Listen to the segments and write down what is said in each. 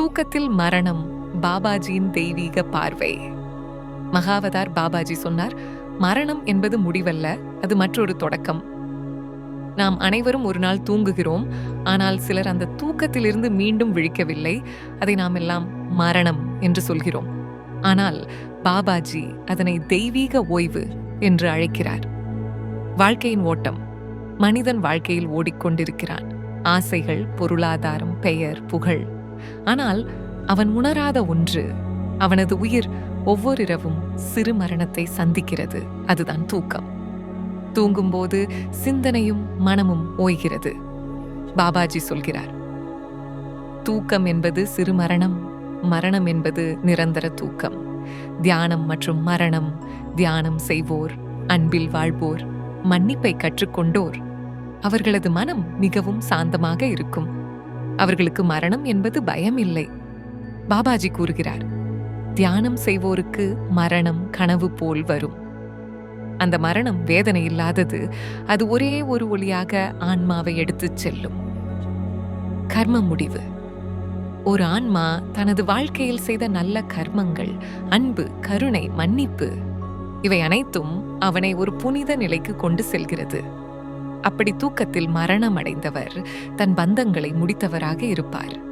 தூக்கத்தில் மரணம் பாபாஜியின் தெய்வீக பார்வை. மகாவதார் பாபாஜி சொன்னார் மரணம் என்பது முடிவல்ல அது மற்றொரு தொடக்கம். நாம் அனைவரும் ஒரு நாள் தூங்குகிறோம் ஆனால் சிலர் அந்த தூக்கத்திலிருந்து மீண்டும் விழிக்கவில்லை அதை நாம் எல்லாம் மரணம் என்று சொல்கிறோம். ஆனால் பாபாஜி அதனை தெய்வீக ஓய்வு என்று அழைக்கிறார். வாழ்க்கையின் ஓட்டம் மனிதன் வாழ்க்கையில் ஓடிக்கொண்டிருக்கிறான். ஆசைகள் பொருளாதாரம் பெயர் புகழ் ஆனால் அவன் உணராத ஒன்று அவனது உயிர் ஒவ்வொரு இரவும் சிறு மரணத்தை சந்திக்கிறது. அதுதான் தூக்கம். தூங்கும்போது சிந்தனையும் மனமும் ஓய்கிறது. பாபாஜி சொல்கிறார் தூக்கம் என்பது சிறு மரணம் மரணம் என்பது நிரந்தர தூக்கம். தியானம் மற்றும் மரணம் தியானம் செய்வோர் அன்பில் வாழ்வோர் மன்னிப்பை கற்றுக்கொண்டோர். அவர்களது மனம் மிகவும் சாந்தமாக இருக்கும். அவர்களுக்கு மரணம் என்பது பயம் இல்லை பாபாஜி கூறுகிறார் தியானம் செய்வோருக்கு மரணம் கனவு போல் வரும். அந்த மரணம் வேதனை இல்லாதது அது ஒரே ஒரு ஒளியாக ஆன்மாவை எடுத்துச் செல்லும். கர்ம முடிவு. ஒரு ஆன்மா தனது வாழ்க்கையில் செய்த நல்ல கர்மங்கள் அன்பு கருணை மன்னிப்பு இவை அனைத்தும் அவனை ஒரு புனித நிலைக்கு கொண்டு செல்கிறது. அப்படி தூக்கத்தில் மரணம் அடைந்தவர் தன் பந்தங்களை முடித்தவராக இருப்பார்.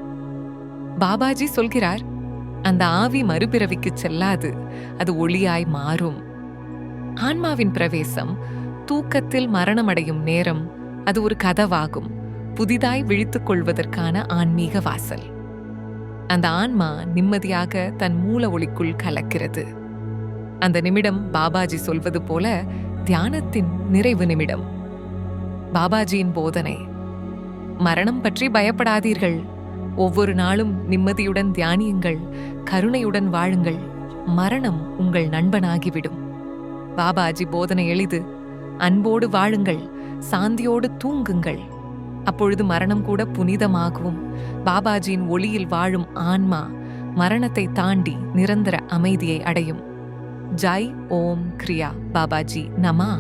பாபாஜி சொல்கிறார் அந்த ஆவி மறுபிறவிக்கு செல்லாது அது ஒளியாய் மாறும். ஆன்மாவின் பிரவேசம் தூக்கத்தில் மரணமடையும் நேரம் அது ஒரு கதவாகும் புதிதாய் விழித்துக் கொள்வதற்கான ஆன்மீக வாசல். அந்த ஆன்மா நிம்மதியாக தன் மூல ஒளிக்குள் கலக்கிறது. அந்த நிமிடம் பாபாஜி சொல்வது போல தியானத்தின் நிறைவு நிமிடம். பாபாஜியின் போதனை. மரணம் பற்றி பயப்படாதீர்கள். ஒவ்வொரு நாளும் நிம்மதியுடன் தியானியுங்கள். கருணையுடன் வாழுங்கள். மரணம் உங்கள் நண்பனாகிவிடும். பாபாஜி போதனை எளிது. அன்போடு வாழுங்கள். சாந்தியோடு தூங்குங்கள். அப்பொழுது மரணம் கூட புனிதமாகவும் பாபாஜியின் ஒளியில் வாழும் ஆன்மா மரணத்தை தாண்டி நிரந்தர அமைதியை அடையும். ஜாய் ஓம் கிரியா. பாபாஜி நமா.